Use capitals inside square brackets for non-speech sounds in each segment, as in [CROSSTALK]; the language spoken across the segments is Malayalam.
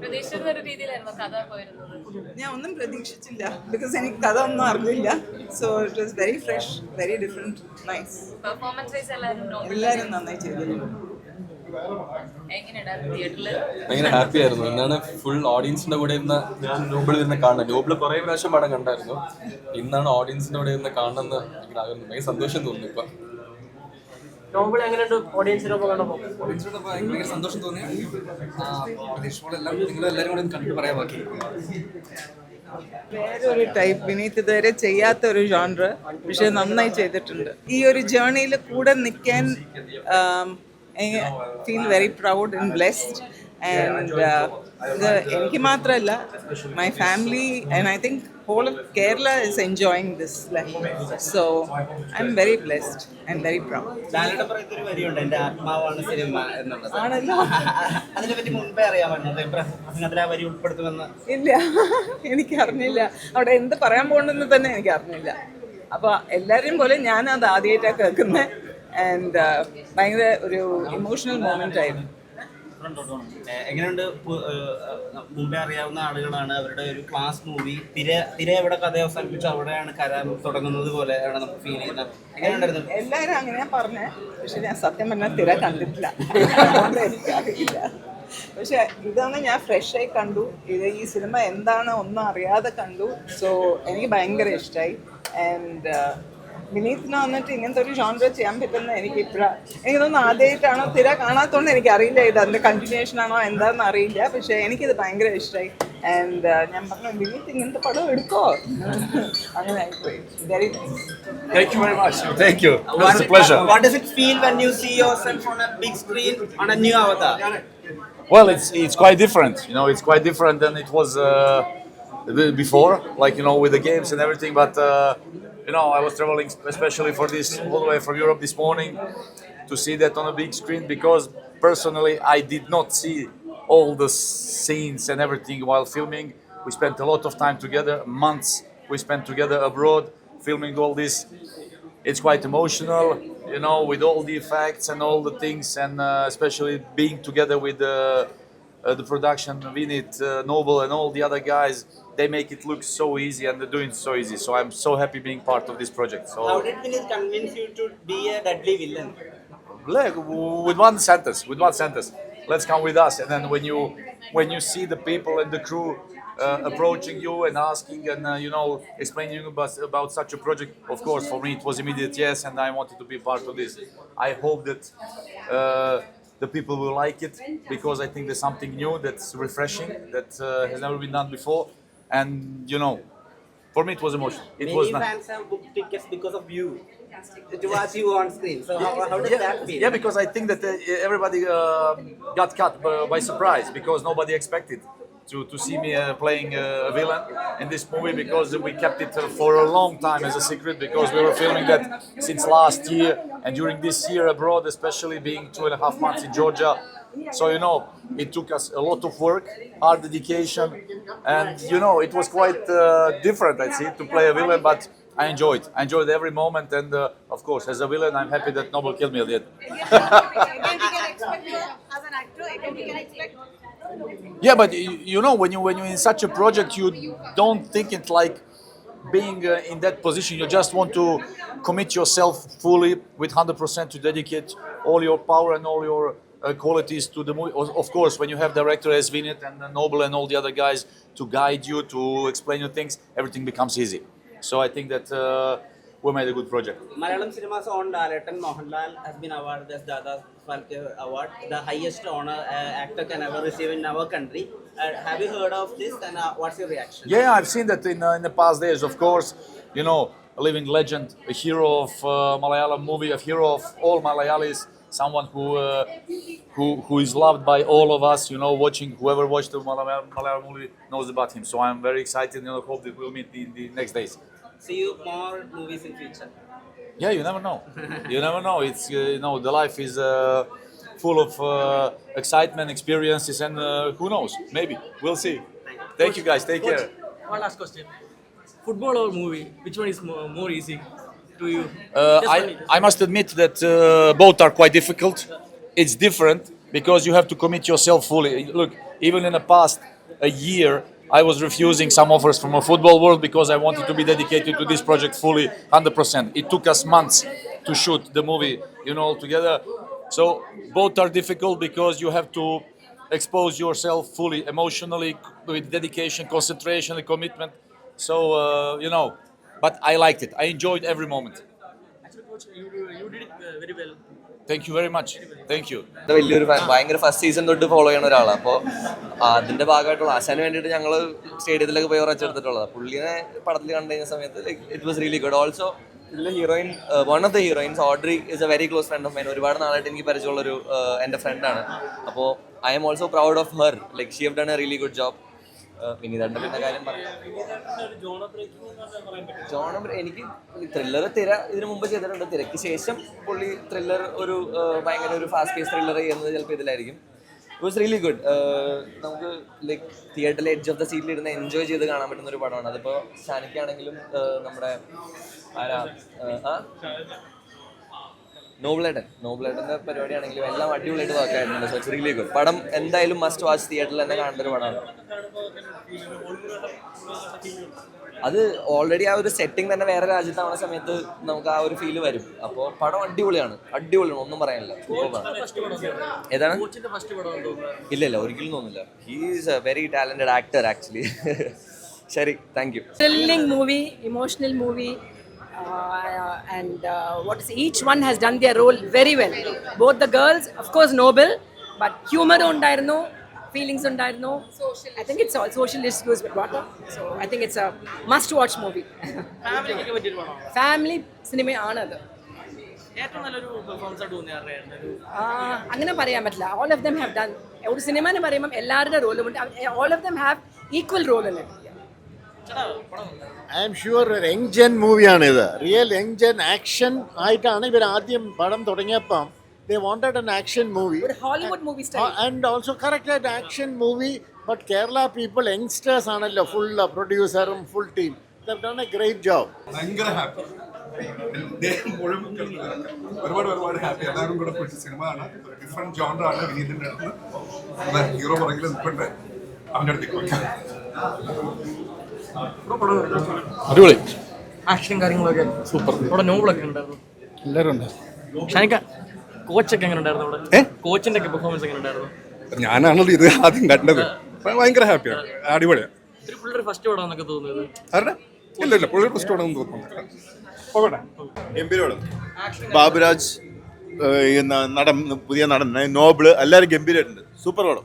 പ്രതീക്ഷിക്കുന്ന ഒരു രീതിയിലായിരുന്നു കഥ പോയിരുന്നത്. ഞാൻ ഒന്നും പ്രതീക്ഷിച്ചില്ല. ബിക്കോസ് എനിക്ക് കഥ ഒന്നും അറിഞ്ഞില്ല. So it was very fresh very different nice performance wise എല്ലാവരും നന്നായി ചെയ്തിട്ടുണ്ട് തിയേറ്ററിൽ ഭയങ്കര ഹാപ്പി ആയിരുന്നു. ഇന്നാണ് ഫുൾ ഓഡിയൻസിന്റെ കൂടെ ഇരുന്ന് ഞാൻ നോബിൾ ഇരുന്ന് കാണുന്നത്. നോബിൾ കുറെ പ്രാവശ്യം പടം കണ്ടായിരുന്നു. ഇന്നാണ് ഓഡിയൻസിന്റെ കൂടെ ഇരുന്ന് കാണണമെന്ന് ഭയങ്കര സന്തോഷം തോന്നുന്നു ഇപ്പൊ. നോബിൾ എങ്ങനെയുണ്ട് ഓഡിയൻസിനൊപ്പം കണ്ടപ്പോൾ ഓഡിയൻസിനോട് ഭയങ്കര സന്തോഷം തോന്നി. നിങ്ങൾ എല്ലാവരും കൂടെ പറയാൻ ബാക്കി. വേറൊരു ടൈപ്പ് വിനീത് ഇതുവരെ ചെയ്യാത്ത ഒരു ജോൺറ് പക്ഷെ നന്നായി ചെയ്തിട്ടുണ്ട്. ഈ ഒരു ജേർണിയിൽ കൂടെ നിൽക്കാൻ feel very proud and blessed and ഇത് എനിക്ക് മാത്രമല്ല my family and I think whole of Kerala is enjoying this life. So I'm very blessed and very [LAUGHS] ഉൾപ്പെടുത്തുമെന്ന്. ഇല്ല. [LAUGHS] എനിക്ക് അറിഞ്ഞില്ല അവിടെ എന്ത് പറയാൻ പോകണമെന്ന് തന്നെ എനിക്ക് അറിഞ്ഞില്ല അപ്പൊ എല്ലാവരെയും പോലെ ഞാൻ അത് ആദ്യമായിട്ടാണ് കേൾക്കുന്നത് ആൻഡ് ഭയങ്കര ഒരു ഇമോഷണൽ മൊമെന്റ് ആയിരുന്നു. എങ്ങനെയുണ്ട് മുമ്പേ അറിയാവുന്ന ആളുകളാണ് അവരുടെ ഒരു ക്ലാസ് മൂവി തിര തിര എവിടെ കഥ അവസാനിപ്പിച്ചു അവിടെയാണ് കര തുടങ്ങുന്നത് പോലെയാണ് നമുക്ക് ഫീൽ ചെയ്യുന്നത്. എങ്ങനെയുണ്ടായിരുന്നു? എല്ലാവരും അങ്ങനെയാ പറഞ്ഞേ. പക്ഷെ ഞാൻ സത്യം പറഞ്ഞാൽ തിര കണ്ടിട്ടില്ല. പക്ഷെ ഇതാണ് ഞാൻ ഫ്രഷ് ആയി കണ്ടു. ഇത് ഈ സിനിമ എന്താണ് ഒന്നും അറിയാതെ കണ്ടു. സോ എനിക്ക് ഭയങ്കര ഇഷ്ടമായി ആൻഡ് വിനീതിന് വന്നിട്ട് ഇങ്ങനത്തെ ഒരു ജോൺറ ചെയ്യാൻ പറ്റുന്ന എനിക്ക് ഇപ്പോഴാണ് എനിക്ക് തോന്നുന്നു ആദ്യമായിട്ടാണോ തിര കാണാത്തതുകൊണ്ട് എനിക്ക് അറിയില്ല ഇത് അതിന്റെ കണ്ടിന്യൂഷൻ ആണോ എന്താണെന്ന് അറിയില്ല പക്ഷേ എനിക്കിത് ഭയങ്കര ഇഷ്ടമായി ആൻഡ് ഞാൻ പറഞ്ഞു വിനീത് ഇങ്ങനത്തെ പടം എടുക്കോ [LAUGHS] അങ്ങനെ ആയിപ്പോയി very nice Thank you very much. Thank you. It was a pleasure. What does it feel when you see yourself on a big screen on a new avatar Well, it's it's quite different. You know, it's quite different than it was uh, the- before. Like you know, with the games and everything. But uh, you know, I was traveling especially for this all the way from Europe this morning to see that on a big screen because personally I did not see all the scenes and everything while filming. We spent a lot of time together, months we spent together abroad filming all this. It's quite emotional, you know, with all the effects and all the things, and uh, especially being together with the uh, the production, Vinit, uh, Noble, and all the other guys. They make it look so easy, and they're doing it so easy. So I'm so happy being part of this project. How So, did Vinith convince you to be a deadly villain? like, with one sentence, with one sentence, let's come with us. And then when you when you see the people and the crew uh, approaching you and asking and uh, you know explaining about about such a project, of course, for me it was immediate yes, and I wanted to be part of this. I hope that. Uh, the people will like it because I think there's something new that's refreshing that uh, has never been done before, and you know, for me it was emotional. It was Many not. fans have booked tickets because of you to watch you on screen. So how, how does that feel? Yeah, because I think that uh, everybody uh, got cut by, by surprise because nobody expected to, to see me uh, playing uh, a villain in this movie because we kept it uh, for a long time as a secret because we were filming that since last year and during this year abroad, especially being two and a half months in Georgia. So you know, it took us a lot of work, hard dedication, and you know, it was quite uh, different. I see to play a villain, but I enjoyed. I enjoyed every moment, and uh, of course, as a villain, I'm happy that Noble killed me at the end. [LAUGHS] Yeah, but you, know, when you when you're in such a project, you don't think it like being uh, in that position. You just want to commit yourself fully with hundred percent to dedicate all your power and all your uh, qualities to the movie. Of course, when you have director as Vinit and uh, Noble and all the other guys to guide you to explain you things, everything becomes easy. So I think that we made a good project. Malayalam cinema's own Laletan Mohanlal has been awarded as Dada Phalke Award, the highest honor uh, actor can ever receive in our country. Uh, have you heard of this and uh, what's your reaction? Yeah, I've seen that in, uh, in the past days. Of course, you know, a living legend, a hero of uh, Malayalam movie, a hero of all Malayalis, someone who, uh, who who is loved by all of us. You know, watching whoever watched the Malayalam, Malayalam movie knows about him. So I'm very excited and I hope that we'll meet in the next days. See you more movies in future. Yeah, you never know. you never know. It's uh, you know the life is uh, full of uh, excitement, experiences, and uh, who knows? Maybe we'll see. Thank you guys. Take care. One last question. Football or movie? Which one is more, more easy to you? Uh, I, I must admit that uh, both are quite difficult. It's different. because you have to commit yourself fully. Look, even in the past a year, I was refusing some offers from a football world because I wanted to be dedicated to this project fully, 100%. It took us months to shoot the movie, you know, together. So both are difficult because you have to expose yourself fully, emotionally, with dedication, concentration, and commitment. So uh, you know, but I liked it. I enjoyed every moment. Actually, you you, much you. ഇത് വലിയൊരു ഭയങ്കര ഫസ്റ്റ് സീസൺ തൊട്ട് ഫോളോ ചെയ്യുന്ന ഒരാളാണ് അപ്പോൾ അതിന്റെ ഭാഗമായിട്ടുള്ള ആശാന് വേണ്ടിയിട്ട് ഞങ്ങൾ സ്റ്റേഡിയത്തിലൊക്കെ പോയി ഉറച്ചെടുത്തിട്ടുള്ളത് പുള്ളിനെ പടത്തിൽ കണ്ടു കഴിഞ്ഞ സമയത്ത് it was really good also ഇതിലെ heroine one of the heroines Audrey is a very close friend of mine ഒരുപാട് നാളായിട്ട് എനിക്ക് പരിചയമുള്ളൊരു എന്റെ ഫ്രണ്ടാണ് അപ്പോൾ I am also proud of her like she have done a really good job വിനീതന്റെ കാര്യം പറയാം. എനിക്ക് ത്രില്ലർ തിര ഇതിനു മുമ്പ് ചെയ്തിട്ടുണ്ട്. തിരക്ക് ശേഷം പുള്ളി ത്രില്ലർ ഒരു ഭയങ്കര ഒരു ഫാസ്റ്റ് പേസ് ത്രില്ലർ ചെയ്യുന്നത് ചിലപ്പോൾ ഇതിലായിരിക്കും. ഇറ്റ് വാസ് റിയലി ഗുഡ് നമുക്ക് ലൈക്ക് തിയേറ്ററിൽ എഡ്ജ് ഓഫ് ദ സീറ്റിൽ ഇരുന്ന് എൻജോയ് ചെയ്ത് കാണാൻ പറ്റുന്ന ഒരു പടമാണ്. അതിപ്പോൾ ഷാനിക്കാണെങ്കിലും നമ്മുടെ ആരാ നോബിളേട്ടൻ. നോബിളേട്ടന്റെ പരിപാടിയാണെങ്കിലും എല്ലാം അടിപൊളിയായിട്ട് വർക്ക് ആയിട്ടുണ്ട്. സോ ഇറ്റ്സ് റിയലി ഗുഡ് പടം എന്തായാലും മസ്റ്റ് വാച്ച് തിയേറ്ററിൽ തന്നെ കാണേണ്ട ഒരു പടമാണ്. അത് ഓൾറെഡി ആ ഒരു സെറ്റിംഗ് തന്നെ വേറെ രാജ്യത്താവുന്ന സമയത്ത് നമുക്ക് ആ ഒരു ഫീൽ വരും. അപ്പോൾ പടം അടിപൊളിയാണ്. അടിപൊളിയാണ്. ഒന്നും പറയാനില്ല. ഏതാണ്? ഇല്ല ഇല്ല. ഒരിക്കലും തോന്നില്ല he's a very talented actor actually ശരി. Thank you movie emotional movie movie. And uh, what is each one has done their role very well. Both the girls, of course, noble, but humor ഉണ്ടായിരുന്നു feelings ഉണ്ടായിരുന്നു I think it's all social issues with water. So I think it's a must-watch movie. Family, family family cinema ആ, അങ്ങനെ പറയാൻ പറ്റില്ല all of them have done ഒരു സിനിമ എന്ന് പറയുമ്പോൾ എല്ലാവരുടെ റോലും ഉണ്ട് all of them have equal role in it. ചേട്ടാ പടം ഐ എം ഷുവർ ഒരു യങ് ജെൻ മൂവിയാണ് ഇത്. റിയൽ യങ് ജെൻ ആക്ഷൻ ആയിട്ടാണ് ഇവർ ആദ്യം പടം തുടങ്ങിയപ്പം they wanted an action movie Hollywood and also correct ആയിട്ട് action movie but Kerala people youngsters ആണല്ലോ full പ്രൊഡ്യൂസറും full team done a great job ഭയങ്കര ഹാപ്പി ഒരുപാട് ഒരുപാട് ഹാപ്പി എല്ലാവരും കൂടെ പിടിച്ച സിനിമയാണ് ഡിഫറെന്റ് ജോണർ ആണ് വിനീതിന്റെ അടുത്ത്. ഹീറോ പുറകിൽ നിൽപ്പുണ്ട്. അവന്റെ അടുത്തേക്ക് അടിപൊളി. ആക്ഷൻ കാര്യങ്ങളൊക്കെ. സൂപ്പർ അവിടെ നോവലൊക്കെ ഉണ്ടായിരുന്നു. എല്ലാവരും ഉണ്ട്. ഷാനിക്ക കോച്ചൊക്കെ എങ്ങനെ ഉണ്ടായിരുന്നു അവിടെ? കോച്ചിന്റെ ഒക്കെ പെർഫോമൻസ് എങ്ങനെ ഉണ്ടായിരുന്നു? ഞാനാണല്ലോ ഇത് ആദ്യം കണ്ടത്. ഭയങ്കര ഹാപ്പിയാണ് അടിപൊളിയാണ് പിള്ളേർ ഫസ്റ്റ് പടം തോന്നിയത് ആരുടെ? ഇല്ല ഇല്ല പുള്ളിയുടെ ഫസ്റ്റ് ആണെന്ന് തോന്നുന്നു. ബാബുരാജ് നടൻ പുതിയ നടൻ നോബിൾ എല്ലാവരും ഗംഭീരമായിട്ടുണ്ട് സൂപ്പർ പടം.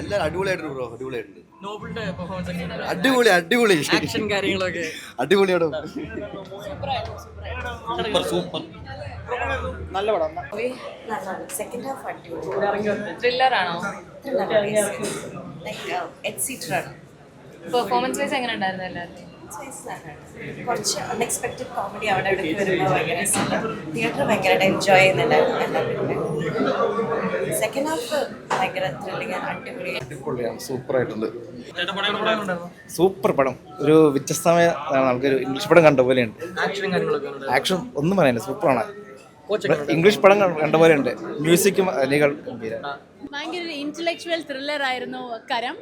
എല്ലാവരും അടിപൊളിയായിട്ടുണ്ട് ബ്രോ അടിപൊളിയായിട്ടുണ്ട്. നോബിളിന്റെ പെർഫോമൻസ് അടിപൊളി അടിപൊളി. ആക്ഷൻ കാര്യങ്ങളൊക്കെ. അടിപൊളിയാണ്. സെക്കൻഡ് ഹാഫ് അടിപൊളി. ത്രില്ലർ ആണോ? ലൈക്ക് എക്സിട്ര പെർഫോമൻസ് വൈസ് എങ്ങനെ ഉണ്ടായിരുന്നു എല്ലാവരുടെയും? കുറച്ച് അൺഎക്സ്പെക്റ്റഡ് കോമഡി അവിടെ ഇവിടെ വരുമ്പോൾ ഭയങ്കര തിയേറ്റർ ഭയങ്കരമായിട്ട് എൻജോയ് ചെയ്യുന്നുണ്ടായിരുന്നു സെക്കൻഡ് ഹാഫ് ഭയങ്കര ത്രില്ലിങ് അടിപൊളി. അടിപൊളിയാണ്. സൂപ്പർ സൂപ്പർ പടം. ഒരു വ്യത്യസ്തമായ നമുക്കൊരു ഇംഗ്ലീഷ് പടം കണ്ട പോലെയുണ്ട്. ആക്ഷൻ കാര്യങ്ങളൊക്കെ ആക്ഷൻ ഒന്നും പറയാനില്ല. സൂപ്പറാണ്. ഇംഗ്ലീഷ് പടം കണ്ട പോലെയുണ്ട്. മ്യൂസിക്കും അലികൾ ഭയങ്കര ഒരു ഇന്റലക്ച്വൽ ത്രില്ലർ ആയിരുന്നു കരം.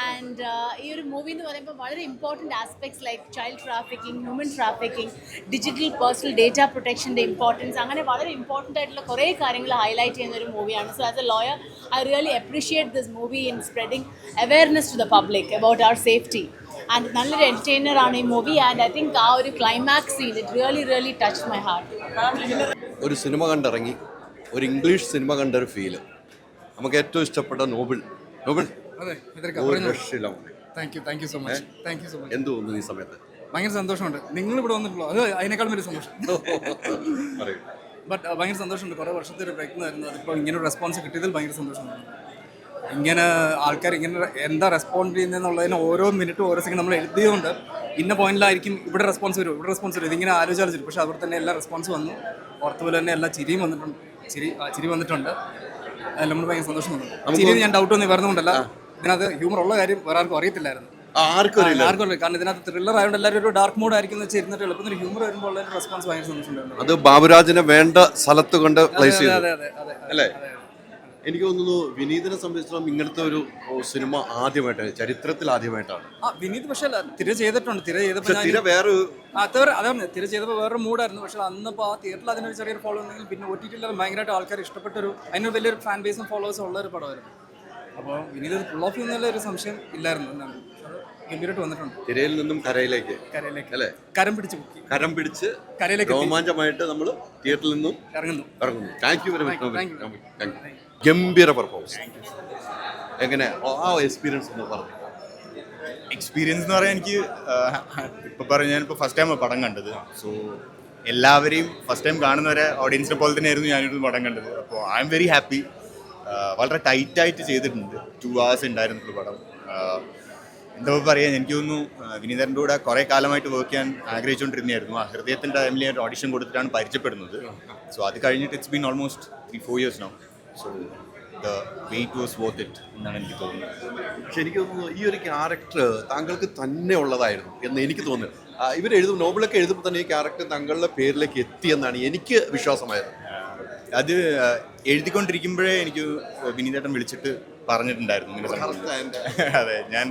ആൻഡ് ഈ ഒരു മൂവി എന്ന് പറയുമ്പോൾ വളരെ important aspects like child trafficking human trafficking digital personal data പ്രൊട്ടക്ഷന്റെ importance അങ്ങനെ വളരെ ഇമ്പോർട്ടന്റ് ആയിട്ടുള്ള കുറേ കാര്യങ്ങൾ ഹൈലൈറ്റ് ചെയ്യുന്ന ഒരു മൂവിയാണ് so as a lawyer I really appreciate this movie in spreading awareness to the public about our safety and നല്ലൊരു എന്റർടൈനർ ആണ് ഈ മൂവി ആൻഡ് ഐ തിങ്ക് ആ ഒരു climax scene it really really touch my heart ഒരു സിനിമ കണ്ടിറങ്ങി ഒരു ഇംഗ്ലീഷ് സിനിമ കണ്ടൊരു ഫീൽ നമുക്ക് ഏറ്റവും ഇഷ്ടപ്പെട്ട നോബിൾ നോബിൾ ഒരു രക്ഷയില്ല മോനെ. Thank you thank you so much thank you so much എന്ത് തോന്നുന്നു ഈ സമയത്ത്? ഭയങ്കര സന്തോഷമുണ്ട്. നിങ്ങൾ ഇവിടെ വന്നിട്ടുള്ളൂ? അത് അതിനേക്കാളും വലിയ സന്തോഷം. പറയൂ. ബട്ട് ഭയങ്കര സന്തോഷമുണ്ട്. കുറേ വർഷത്തെ ഒരു പ്രയത്നം ആയിരുന്നു അതിപ്പോൾ ഇങ്ങനെ ഒരു റെസ്പോൺസ് കിട്ടിയതിൽ ഭയങ്കര സന്തോഷമുണ്ട്. ഇങ്ങനെ ആൾക്കാർ ഇങ്ങനെ എന്താ റെസ്പോണ്ട് ചെയ്യുന്നതെന്നുള്ളതിന് ഓരോ മിനിറ്റും ഓരോ സെക്കൻഡ് നമ്മൾ എഴുതിയതുകൊണ്ട് ഇന്ന പോയിന്റിലായിരിക്കും ഇവിടെ റെസ്പോൺസ് വരും ഇവിടെ റെസ്പോൺസ് വരും. ഇതിങ്ങനെ ആലോചിച്ചു പക്ഷേ അവിടെ തന്നെ എല്ലാ റെസ്പോൺസ് വന്നു. ഓർത്തുപോലെ തന്നെ എല്ലാ ചിരിയും വന്നിട്ടുണ്ട്. ചിരി ചിരി വന്നിട്ടുണ്ട്. നമ്മൾ ഭയങ്കര സന്തോഷം തോന്നുന്നു. ചിരി ഞാൻ ഡൗട്ട് ഒന്നും വരുന്നുണ്ടല്ല ഇതിനകത്ത് ഹ്യൂമർ ഉള്ള കാര്യം വേറെ ആർക്കും അറിയത്തില്ലായിരുന്നു. ആർക്കും അറിയില്ല ആർക്കും അറിയില്ല. കാരണം ഇതിനകത്ത് ത്രില്ലർ ആയതുകൊണ്ട് എല്ലാവരും ഒരു ഡാർക്ക് മോഡ് ആയിരിക്കും എന്ന് വെച്ച് ഇരുന്നിട്ട് എളുപ്പം ഹ്യൂമർ വരുമ്പോൾ ഉള്ള റെസ്പോൺസ് ഭയങ്കര സന്തോഷമുണ്ടായിരുന്നു. അത് ബാബുരാജിനെ വേണ്ട സ്ഥലത്ത് കൊണ്ട് പ്ലേസ് ചെയ്തു. അല്ലേ? എനിക്ക് തോന്നുന്നു വിനീതിനെ സംബന്ധിച്ചിടത്തോളം ഇങ്ങനത്തെ ഒരു സിനിമ ആദ്യമായിട്ടാണ് ചരിത്രത്തിൽ ആദ്യമായിട്ടാണ്. ആ വിനീത് പക്ഷെ അല്ല, തിര ചെയ്തിട്ടുണ്ട്. തിര ചെയ്തപ്പോൾ തിര വേറെ അതാണ്. തിര ചെയ്തപ്പോൾ വേറൊരു മൂഡായിരുന്നു പക്ഷേ അന്നിപ്പോൾ ആ തിയേറ്ററിൽ അതിനൊരു ചെറിയൊരു ഫോളോ ഉണ്ടെങ്കിൽ പിന്നെ ഒ ടി ടിയിൽ ഭയങ്കരമായിട്ട് ആൾക്കാർ ഇഷ്ടപ്പെട്ടൊരു അതിനൊരു വലിയൊരു ഫാൻ ബേസും ഫോളോവേഴ്സും ഉള്ള ഒരു പടമായിരുന്നു. അപ്പോൾ വിനീത് പുൾ ഓഫ് എന്നുള്ള ഒരു സംശയം ഇല്ലായിരുന്നു. എന്നാണ്. ഗംഭീരമായിട്ട് വന്നിട്ടുണ്ട്. തിരയിൽ നിന്നും കരയിലേക്ക്. കരയിലേക്ക്. അല്ലേ? കരം പിടിച്ച് പൊക്കി. കരം പിടിച്ച് കരയിലേക്ക്. രോമാഞ്ചമായിട്ട് നമ്മൾ തിയേറ്ററിൽ നിന്നും ഇറങ്ങുന്നു. ഇറങ്ങുന്നു. Thank you very Thank much ഗംഭീര പെർഫോമൻസ് എങ്ങനെ? ആ എക്സ്പീരിയൻസ് ഒന്ന് പറഞ്ഞു. എക്സ്പീരിയൻസ് എന്ന് പറയാൻ എനിക്ക് ഇപ്പൊ പറഞ്ഞ ഞാനിപ്പോൾ ഫസ്റ്റ് ടൈം പടം കണ്ടത്. സോ എല്ലാവരെയും ഫസ്റ്റ് ടൈം കാണുന്നവരെ ഓഡിയൻസിനെ പോലെ തന്നെയായിരുന്നു ഞാനൊരു പടം കണ്ടത്. അപ്പോൾ ഐ എം വെരി ഹാപ്പി വളരെ ടൈറ്റായിട്ട് ചെയ്തിട്ടുണ്ട്. ടു അവേഴ്സ് ഉണ്ടായിരുന്നു പടം. എന്താ പറയുക എനിക്ക് തോന്നുന്നു വിനീതരന്റെ വിനീതന്റെ കൂടെ കുറേ കാലമായിട്ട് വർക്ക് ചെയ്യാൻ ആഗ്രഹിച്ചുകൊണ്ടിരുന്നതായിരുന്നു. ആ ഹൃദയത്തിന്റെ ടൈമിൽ ഞാൻ ഓഡിഷൻ കൊടുത്തിട്ടാണ് പരിചയപ്പെടുന്നത്. സോ അത് കഴിഞ്ഞിട്ട് it's been almost three four years no so the wait was worth it എന്നാണ് എനിക്ക് തോന്നുന്നത്. പക്ഷെ എനിക്ക് തോന്നുന്നു ഈ ഒരു ക്യാരക്ടർ താങ്കൾക്ക് തന്നെ ഉള്ളതായിരുന്നു എന്ന് എനിക്ക് തോന്നുന്നു. ഇവർ എഴുതും നോബിളൊക്കെ എഴുതുമ്പോൾ തന്നെ ഈ ക്യാരക്ടർ താങ്കളുടെ പേരിലേക്ക് എത്തിയെന്നാണ് എനിക്ക് വിശ്വാസമായത്. അത് എഴുതിക്കൊണ്ടിരിക്കുമ്പോഴേ എനിക്ക് വിനീതേട്ടൻ വിളിച്ചിട്ട് പറഞ്ഞിട്ടുണ്ടായിരുന്നു [LAUGHS] അതെ ഞാൻ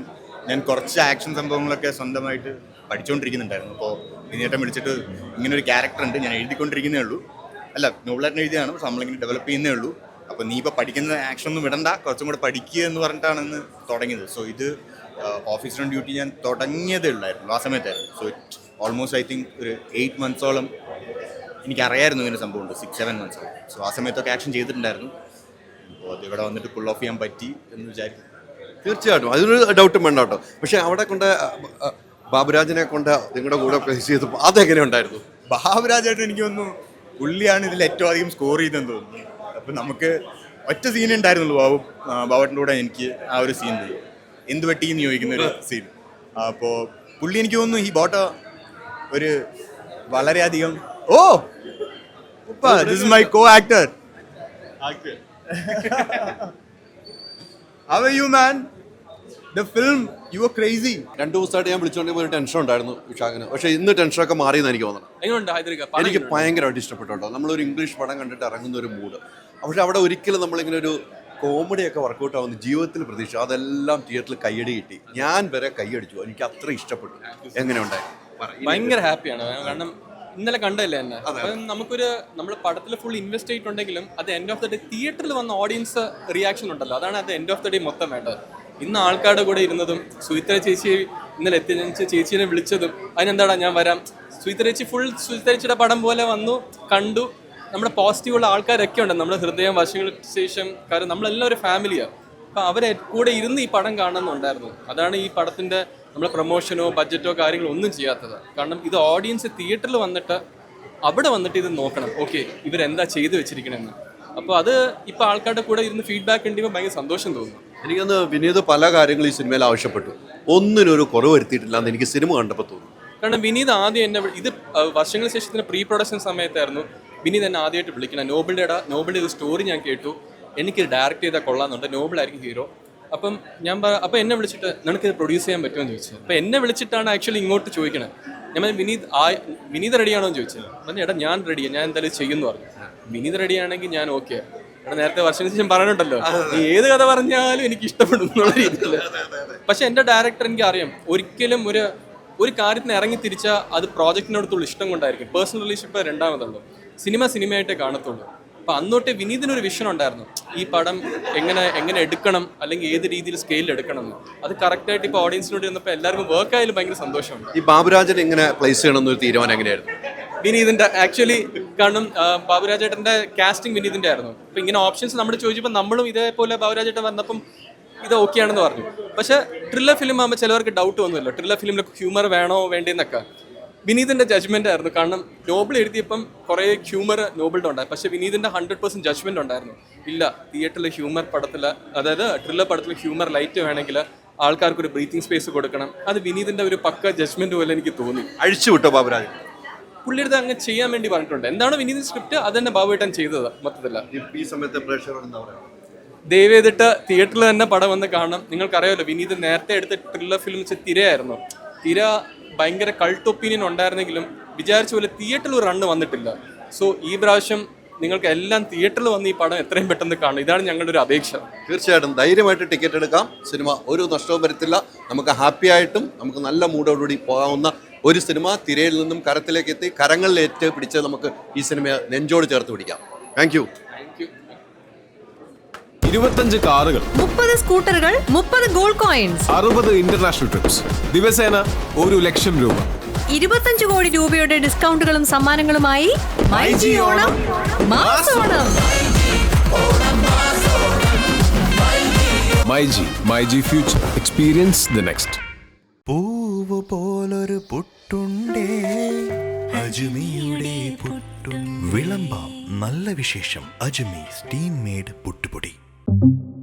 ഞാൻ കുറച്ച് ആക്ഷൻ സംഭവങ്ങളൊക്കെ സ്വന്തമായിട്ട് പഠിച്ചുകൊണ്ടിരിക്കുന്നുണ്ടായിരുന്നു അപ്പോൾ വിനീതേട്ടൻ വിളിച്ചിട്ട് ഇങ്ങനെ ഒരു ക്യാരക്ടർ ഉണ്ട് ഞാൻ എഴുതിക്കൊണ്ടിരിക്കുന്നേ ഉള്ളൂ. അല്ല നോവലായിട്ട് എഴുതിയാണ് പക്ഷെ നമ്മളിങ്ങനെ ഡെവലപ്പ് ചെയ്യുന്നേ ഉള്ളൂ. അപ്പോൾ നീ ഇപ്പോൾ പഠിക്കുന്ന ആക്ഷൻ ഒന്നും വിടണ്ട കുറച്ചും കൂടെ പഠിക്കുക എന്ന് പറഞ്ഞിട്ടാണ് ഇന്ന് തുടങ്ങിയത്. സോ ഇത് ഓഫീസർ ഡ്യൂട്ടി ഞാൻ തുടങ്ങിയതേ ഉള്ളായിരുന്നു ആ സമയത്തായിരുന്നു. So it almost I think ഒരു എയ്റ്റ് മന്ത്സോളം എനിക്കറിയായിരുന്നു ഇങ്ങനെ സംഭവം ഉണ്ട് സിക്സ് സെവൻ മന്ത്സ് സോ ആ സമയത്തൊക്കെ ആക്ഷൻ ചെയ്തിട്ടുണ്ടായിരുന്നു. അപ്പോൾ അത് ഇവിടെ വന്നിട്ട് പുൾ ഓഫ് ചെയ്യാൻ പറ്റി എന്ന് വിചാരിക്കും തീർച്ചയായിട്ടും. അതിനൊരു ഡൗട്ടും വേണ്ട കേട്ടോ. പക്ഷേ അവിടെ കൊണ്ട് ബാബുരാജിനെ കൊണ്ട് നിങ്ങളുടെ കൂടെ ഫേസ് ചെയ്തപ്പോൾ അതെങ്ങനെ ഉണ്ടായിരുന്നു? ബാബുരാജായിട്ട് എനിക്ക് തോന്നുന്നു പുള്ളിയാണ് ഇതിൽ ഏറ്റവും അധികം സ്കോർ ചെയ്തെന്ന് തോന്നുന്നു. അപ്പം നമുക്ക് ഒറ്റ സീൻ ഉണ്ടായിരുന്നുള്ളൂ ബാബു ബാബുവിന്റെ ബാബുട്ടിന്റെ കൂടെ എനിക്ക് ആ ഒരു സീൻ എന്ത് പറ്റി എന്ന് ചോദിക്കുന്ന ഒരു സീൻ അപ്പോൾ പുള്ളി എനിക്ക് തോന്നുന്നു ഈ ബോട്ട ഒരു വളരെയധികം ഓ this my co actor How are you, man? The film, you were crazy. രണ്ടു ദിവസമായിട്ട് ഞാൻ വിളിച്ചുകൊണ്ടിരുന്ന ഒരു ടെൻഷൻ ഉണ്ടായിരുന്നു വിശാഖന് പക്ഷേ ഇന്ന് ടെൻഷനൊക്കെ മാറിയെന്ന് എനിക്ക് തോന്നുന്നു. എങ്ങനെയുണ്ട് ഹൈദരിക? എനിക്ക് ഭയങ്കരമായിട്ട് ഇഷ്ടപ്പെട്ടു കേട്ടോ നമ്മളൊരു ഇംഗ്ലീഷ് പടം കണ്ടിട്ട് ഇറങ്ങുന്ന ഒരു മൂഡ് പക്ഷെ അവിടെ ഒരിക്കലും നമ്മളിങ്ങനെ ഒരു കോമഡിയൊക്കെ വർക്കൗട്ട് ആവുന്ന ജീവിതത്തിൽ പ്രതീക്ഷ അതെല്ലാം തിയേറ്ററിൽ കൈയടി കിട്ടി. ഞാൻ വരെ കൈയടിച്ചു എനിക്ക് അത്ര ഇഷ്ടപ്പെട്ടു. എങ്ങനെ ഉണ്ടായിരുന്നു ഭയങ്കര ഹാപ്പിയാണ് കാരണം ഇന്നലെ കണ്ടല്ലേ എന്നെ? അപ്പം നമുക്കൊരു നമ്മൾ പടത്തിൽ ഫുൾ ഇൻവെസ്റ്റ് ചെയ്തിട്ടുണ്ടെങ്കിലും അത് എൻഡ് ഓഫ് ദ ഡേ തിയേറ്ററിൽ വന്ന ഓഡിയൻസ് റിയാക്ഷൻ ഉണ്ടല്ലോ. അതാണ് അത് എൻഡ് ഓഫ് ദ ഡേ മൊത്തം വേണ്ടത്. ഇന്ന് ആൾക്കാരുടെ കൂടെ ഇരുന്നതും സുഹിത്ര ചേച്ചി ഇന്നലെ എത്തി ചേച്ചീനെ വിളിച്ചതും അതിനെന്താടാ ഞാൻ വരാം? സുഹിത്ര ചേച്ചി ഫുൾ സുഹിത്ര ചേച്ചിയുടെ പടം പോലെ വന്നു കണ്ടു. നമ്മുടെ പോസിറ്റീവുള്ള ആൾക്കാരൊക്കെ ഉണ്ട്. നമ്മുടെ ഹൃദയം വശങ്ങൾക്ക് ശേഷം കാരണം നമ്മളെല്ലാം ഒരു ഫാമിലിയാണ് അപ്പം അവരെ കൂടെ ഇരുന്ന് ഈ പടം കാണുന്നുണ്ടായിരുന്നു അതാണ് ഈ പടത്തിന്റെ നമ്മളെ പ്രൊമോഷനോ ബഡ്ജറ്റോ കാര്യങ്ങളോ ഒന്നും ചെയ്യാത്തത്. കാരണം ഇത് ഓഡിയൻസ് തിയേറ്ററിൽ വന്നിട്ട് അവിടെ വന്നിട്ട് ഇത് നോക്കണം. ഓക്കെ ഇവരെന്താ ചെയ്തു വെച്ചിരിക്കണമെന്ന് അപ്പോൾ അത് ഇപ്പോൾ ആൾക്കാരുടെ കൂടെ ഇരുന്ന് ഫീഡ്ബാക്ക് ഉണ്ടെങ്കിൽ ഭയങ്കര സന്തോഷം തോന്നുന്നു എനിക്കൊന്ന് വിനീത് പല കാര്യങ്ങളും ഈ സിനിമയിൽ ആവശ്യപ്പെട്ടു. ഒന്നിനൊരു കുറവ് വരുത്തിയിട്ടില്ല എന്ന് എനിക്ക് സിനിമ കണ്ടപ്പോൾ തോന്നുന്നു കാരണം വിനീത് ആദ്യം എന്നെ ഇത് വർഷങ്ങൾക്ക് ശേഷം ഇതിന്റെ പ്രീ പ്രൊഡക്ഷൻ സമയത്തായിരുന്നു വിനീത് എന്നെ ആദ്യമായിട്ട് വിളിക്കണം. നോബിളുടെ നോബിളുടെ ഒരു സ്റ്റോറി ഞാൻ കേട്ടു. എനിക്ക് ഡയറക്റ്റ് ചെയ്താൽ കൊള്ളാമെന്നുണ്ട്. നോബിളായിരിക്കും ഹീറോ അപ്പം ഞാൻ പറ- അപ്പം എന്നെ വിളിച്ചിട്ട് നിനക്കിത് പ്രൊഡ്യൂസ് ചെയ്യാൻ പറ്റുമെന്ന് ചോദിച്ചത് ചോദിച്ചു. അപ്പം എന്നെ വിളിച്ചിട്ടാണ് ആക്ച്വലി ഇങ്ങോട്ട് ചോദിക്കണത്. ഞാൻ വിനീത് ആ വിനീത് റെഡിയാണോ എന്ന് ചോദിച്ചത് പറഞ്ഞു എടാ ഞാൻ റെഡിയാണ് ഞാൻ എന്തായാലും ചെയ്യുമെന്ന് പറഞ്ഞു. വിനീത് റെഡിയാണെങ്കിൽ ഞാൻ ഓക്കെ എടാ നേരത്തെ വർഷത്തിന് ശേഷം പറഞ്ഞിട്ടുണ്ടല്ലോ. നീ ഏത് കഥ പറഞ്ഞാലും എനിക്ക് ഇഷ്ടപ്പെടും എന്നുള്ള രീതിയിൽ പക്ഷെ എന്റെ ഡയറക്ടർ എനിക്ക് അറിയാം ഒരിക്കലും ഒരു ഒരു കാര്യത്തിന് ഇറങ്ങി തിരിച്ചാൽ അത് പ്രോജക്റ്റിനടുത്തുള്ള ഇഷ്ടം കൊണ്ടായിരിക്കും. പേഴ്സണൽ റിലേഷൻഷിപ്പ് രണ്ടാമതുള്ളൂ. സിനിമ സിനിമയായിട്ടേ കാണത്തുള്ളൂ. അപ്പൊ അന്നോട്ട് വിനീതിനൊരു വിഷൻ ഉണ്ടായിരുന്നു. ഈ പടം എങ്ങനെ എങ്ങനെ എടുക്കണം അല്ലെങ്കിൽ ഏത് രീതിയിൽ സ്കെയിലിൽ എടുക്കണം എന്ന്. അത് കറക്റ്റായിട്ട് ഇപ്പോൾ ഓഡിയൻസിനോട് വന്നപ്പോൾ എല്ലാവർക്കും വർക്ക് ആയാലും ഭയങ്കര സന്തോഷമുണ്ട്. ഈ ബാബുരാജൻ എങ്ങനെ പ്ലേസ് ചെയ്യണം എന്നൊരു തീരുമാനം എങ്ങനെയായിരുന്നു? വിനീതിന്റെ ആക്ച്വലി കാരണം ബാബുരാജേട്ടന്റെ കാസ്റ്റിംഗ് വിനീതിന്റെ ആയിരുന്നു. അപ്പൊ ഇങ്ങനെ ഓപ്ഷൻസ് നമ്മൾ ചോദിച്ചപ്പോൾ നമ്മളും ഇതേപോലെ ബാബുരാജേട്ടൻ വന്നപ്പം ഇത് ഓക്കെ ആണെന്ന് പറഞ്ഞു. പക്ഷെ ട്രില്ലർ ഫിലിം ആകുമ്പോൾ ചിലവർക്ക് ഡൗട്ട് വന്നല്ലോ ട്രില്ലർ ഫിലിമിലൊക്കെ ഹ്യൂമർ വേണോ വേണ്ടേന്നൊക്കെ. വിനീതിന്റെ ജഡ്ജ്മെന്റ് ആയിരുന്നു. കാരണം നോബിൾ എഴുതിയപ്പം കുറെ ഹ്യൂമർ നോബിളിന്റെ ഉണ്ടായി. പക്ഷെ വിനീതിന്റെ ഹൺഡ്രഡ് പെർസെന്റ് ജഡ്ജ്മെന്റ് ഉണ്ടായിരുന്നു. ഇല്ല തിയേറ്ററിൽ ഹ്യൂമർ പടത്തിൽ അതായത് ട്രില്ലർ പടത്തിൽ ഹ്യൂമർ ലൈറ്റ് വേണമെങ്കിൽ ആൾക്കാർക്ക് ഒരു ബ്രീത്തിങ് സ്പേസ് കൊടുക്കണം. അത് വിനീതിന്റെ ഒരു പക്ക ജഡ്ജ്മെന്റ് പോലെ എനിക്ക് തോന്നി. അഴിച്ചു വിട്ടോ ബാബുരാജ്? പുള്ളിയുടെ അങ്ങ് ചെയ്യാൻ വേണ്ടി പറഞ്ഞിട്ടുണ്ട്. എന്താണ് വിനീതി സ്ക്രിപ്റ്റ് അത് തന്നെ ബാബുവേട്ടൻ ചെയ്തത് മൊത്തത്തിൽ ഈ സമയത്തെ തിയേറ്ററിൽ തന്നെ പടം വന്ന് കാണണം. നിങ്ങൾക്കറിയാമല്ലോ വിനീത് നേരത്തെ എടുത്ത ട്രില്ലർ ഫിലിംസ് തിരയായിരുന്നു. തിര ഭയങ്കര കൾട്ട് ഒപ്പീനിയൻ ഉണ്ടായിരുന്നെങ്കിലും വിചാരിച്ച പോലെ തിയേറ്ററിൽ ഒരു റണ്ണ് വന്നിട്ടില്ല. സോ ഈ പ്രാവശ്യം നിങ്ങൾക്ക് എല്ലാം തിയേറ്ററിൽ വന്ന് ഈ പടം എത്രയും പെട്ടെന്ന് കാണും ഇതാണ് ഞങ്ങളുടെ ഒരു അപേക്ഷ. തീർച്ചയായിട്ടും ധൈര്യമായിട്ട് ടിക്കറ്റ് എടുക്കാം. സിനിമ ഒരു നഷ്ടവും വരത്തില്ല. നമുക്ക് ഹാപ്പി ആയിട്ടും നമുക്ക് നല്ല മൂഡോടുകൂടി പോകാവുന്ന ഒരു സിനിമ തിരയിൽ നിന്നും കരത്തിലേക്ക് എത്തി കരങ്ങളിലേറ്റ് പിടിച്ച് നമുക്ക് ഈ സിനിമയെ നെഞ്ചോട് ചേർത്ത് പിടിക്കാം. താങ്ക് ഇരുപത്തഞ്ച് കാറുകൾ. മുപ്പത് സ്കൂട്ടറുകൾ മുപ്പത് ഗോൾഡ് കോയിൻസ് അറുപത് ഇന്റർനാഷണൽ ട്രിപ്സ് ദിവസേന ഒരു ലക്ഷം രൂപ. ഇരുപത്തഞ്ച് കോടി രൂപയുടെ ഡിസ്കൗണ്ടുകളും സമ്മാനങ്ങളുമായി Onam mass Onam. My G my G future. Experience the next പൂവ് പോലൊരു പുട്ടുണ്ടേ. അജ്മിയുടെ പുട്ടും. വിളമ്പാം നല്ല വിശേഷം. അജ്മി സ്റ്റീം മേഡ് പുട്ടുപൊടി. thank you